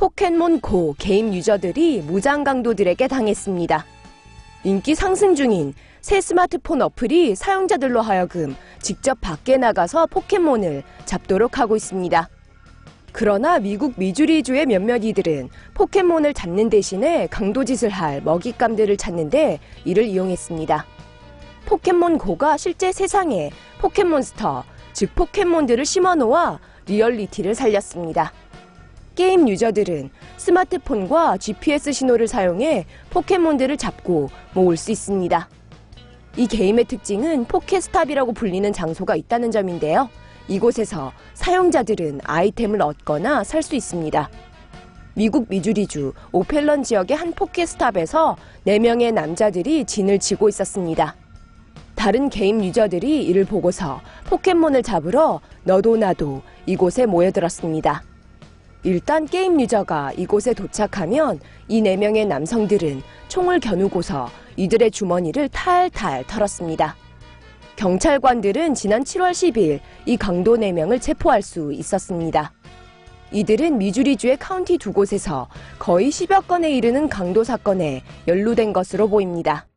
포켓몬 고 게임 유저들이 무장 강도들에게 당했습니다. 인기 상승 중인 새 스마트폰 어플이 사용자들로 하여금 직접 밖에 나가서 포켓몬을 잡도록 하고 있습니다. 그러나 미국 미주리주의 몇몇 이들은 포켓몬을 잡는 대신에 강도짓을 할 먹잇감들을 찾는데 이를 이용했습니다. 포켓몬 고가 실제 세상에 포켓몬스터, 즉 포켓몬들을 심어놓아 리얼리티를 살렸습니다. 게임 유저들은 스마트폰과 GPS 신호를 사용해 포켓몬들을 잡고 모을 수 있습니다. 이 게임의 특징은 포켓스탑이라고 불리는 장소가 있다는 점인데요. 이곳에서 사용자들은 아이템을 얻거나 살 수 있습니다. 미국 미주리주 오펠런 지역의 한 포켓스탑에서 4명의 남자들이 진을 치고 있었습니다. 다른 게임 유저들이 이를 보고서 포켓몬을 잡으러 너도 나도 이곳에 모여들었습니다. 일단 게임 유저가 이곳에 도착하면 이 4명의 남성들은 총을 겨누고서 이들의 주머니를 탈탈 털었습니다. 경찰관들은 지난 7월 10일 이 강도 4명을 체포할 수 있었습니다. 이들은 미주리주의 카운티 두 곳에서 거의 10여 건에 이르는 강도 사건에 연루된 것으로 보입니다.